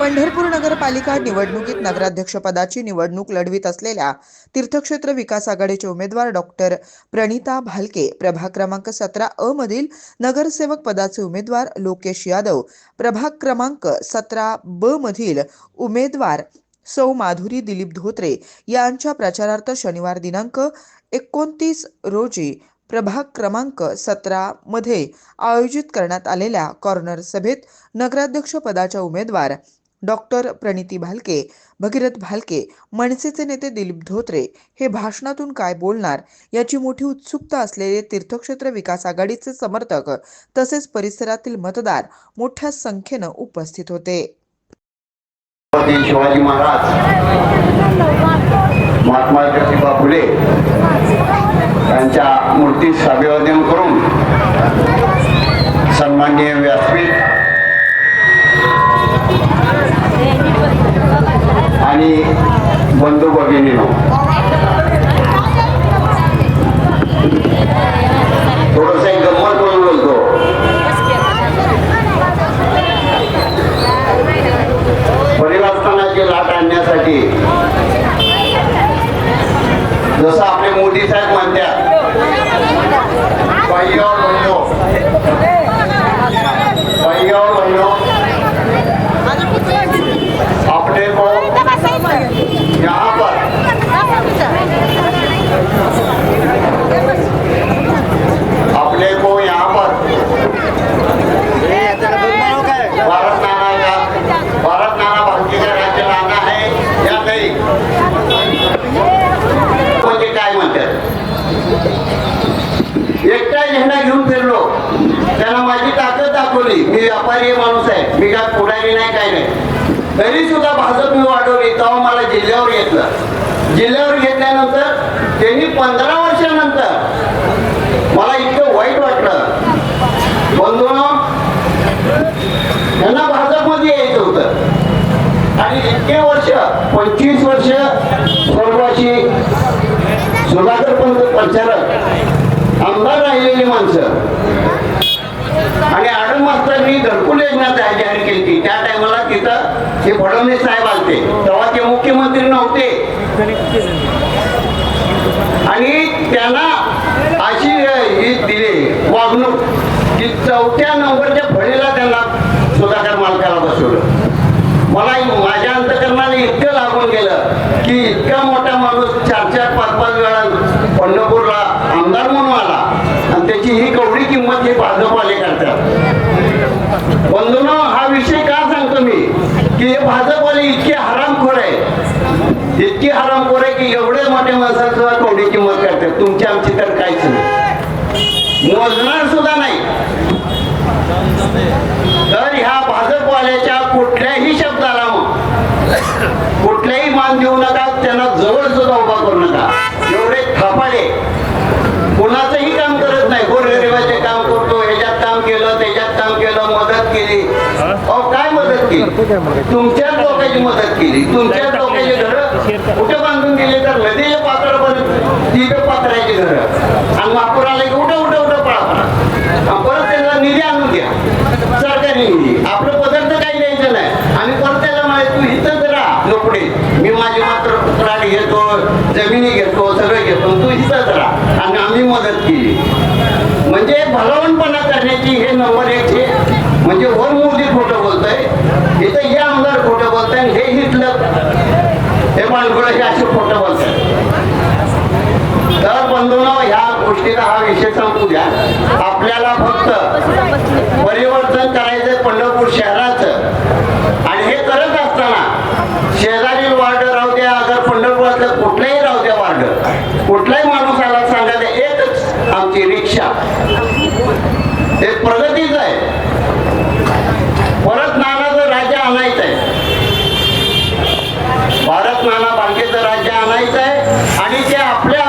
पंढरपूर नगरपालिका निवडणुकीत नगराध्यक्षपदाची निवडणूक लढवित असलेल्या तीर्थक्षेत्र विकास आघाडीचे उमेदवार डॉक्टर प्रणिता भालके प्रभाग क्रमांक सतरा अ मधील नगरसेवक पदाचे उमेदवार लोकेश यादव प्रभाग क्रमांक सतरा ब मधील उमेदवार सौ माधुरी दिलीप धोत्रे यांच्या प्रचारार्थ शनिवार दिनांक एकोणतीस रोजी प्रभाग क्रमांक सतरा मध्ये आयोजित करण्यात आलेल्या कॉर्नर सभेत नगराध्यक्ष पदाच्या उमेदवार डॉक्टर प्रणिती भालके भगीरथ भालके मनसेचे नेते दिलीप धोत्रे हे भाषणातून काय बोलणार याची मोठी उत्सुकता असलेले तीर्थक्षेत्र विकास आघाडीचे समर्थक तसेच परिसरातील मतदार मोठ्या संख्येनं उपस्थित होते. शिवाजी महाराज महात्मा ज्योतिबा फुले यांच्या मूर्तीस अभिवादन करून सन्माननीय व्यासपीठ आणि बंधू भगिनीनो थोडस एक गंमत करून बोलतो. परिवर्तनाची लाट आणण्यासाठी जसं आपले मोदी साहेब म्हणतात पाय्यावर बहिणो पाय्यावर बहिणो अपने को यहाँ पर अपने को यहाँ पर भारत नाना का भारत नाना भारती का राज्य लाना है या नाही म्हणजे काय म्हणतात एकटा झेंडा घेऊन फिरलो. त्यांना माझी ताकद दाखवली. मी व्यापारी माणूस आहे. मी काय पुढारी नाही काय नाही. तरी सुद्धा भाजप मी वाढवली. तेव्हा मला जिल्ह्यावर घेतलं. जिल्ह्यावर घेतल्यानंतर त्यांनी पंधरा वर्षानंतर मला इतकं वाईट वाटलं. बंधून त्यांना भाजपमध्ये यायचं होतं. आणि इतके वर्ष पंचवीस वर्ष प्रचारक. आमदार राहिलेली माणसं. आणि आडम मास्तरनी घरकुल योजना तयार जाहीर केली. होती. त्या टायमाला तिथं हे फडणवीस साहेब आलते. तेव्हा ते मुख्यमंत्री नव्हते. आणि त्यांना अशी ही दिली वागणूक की चौथ्या नंबरच्या फळीला त्यांना सुधाकर मालकाला बसवलं. मला माझ्या अंतकरणाने इतकं लागून गेलं की इतका मोठा माणूस चार चार पाच पाच वेळा पंढरपूरला आमदार म्हणून आला आणि त्याची ही कवडी किंमत भाजपवाले करतात. बंधूनो हा विषय का सांगतो मी? की हे भाजपवाले इतके हरामखोर आहे इतकी हरामखोर आहे की एवढे मोठ्या माणसाला सुद्धा किंमत करतात. तुमची आमची तर काहीच नाही. मोजणार सुद्धा नाही. तर ह्या तुमच्याच लोकांची मदत केली. तुमच्याच लोकांची घरं कुठे बांधून गेले तर नदीच्या पात्रापर्यंत तिथं पात्राची घरं आणि नागपूर आले की उठं उठं उठं पळा पळा आणि परत त्यांना निधी आणून द्या सरकारी निधी आपलं पदार्थ काही द्यायचं नाही आणि परत त्याला माहिती तू इथंच राहा नोकडी मी माझी मात्र प्लॉट घेतो जमिनी घेतो सगळं घेतो. तू इथंच राहा. आणि आम्ही मदत केली. म्हणजे भलावणपणा करण्याची हे नंबर एक हे. म्हणजे वर मोदी खोटं बोलतोय इथं हे आमदार खोटं बोलतोय हे हिटलं हे बाणगुळ हे असे खोटं बोलतात. तर बंधून ह्या गोष्टीचा हा विषय संपू द्या. आपल्याला फक्त परिवर्तन करायचं पंढरपूर शहराचं. आणि हे करत असताना शेजारील वार्ड राहू द्या अगर पंढरपुरातलं कुठलंही राहू द्या वार्ड कुठलाही माणूस आला सांगायचं एकच आमची रिक्षा. एक प्रगतीच आहे. परत नानाचं राज्य आणायचं आहे. भारत नाना बांकेचं राज्य आणायचं आहे आणि ते आपल्या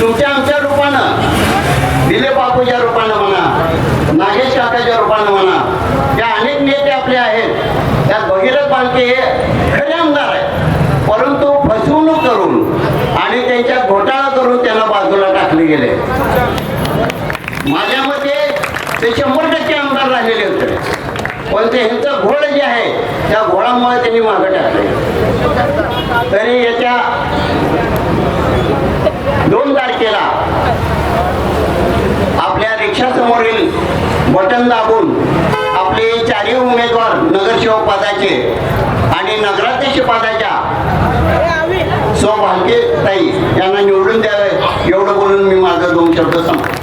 तुमच्या आमच्या रूपानं दिलीप बापूच्या रूपानं म्हणा नागेश काकाच्या रूपानं म्हणा त्या अनेक नेते आपले आहेत त्यात भगीरथ बालके हे खरे आमदार आहेत परंतु फसवणूक करून आणि त्यांच्यात घोटाळा करून त्यांना बाजूला टाकले गेले माझ्या मते ते शंभर टक्के आमदार राहिलेले होते पण ह्यांचं घोळ जे आहे त्या घोळामुळे त्यांनी मागं टाकले. तरी याच्या दोन तारखेला आपल्या रिक्षासमोरील बटन दाबून आपले चारही उमेदवार नगरसेवक पदाचे आणि नगराध्यक्ष पदाच्या स्वभागे भालके ताई यांना निवडून द्यावे एवढं बोलून मी माझं दोन शब्द सांगतो.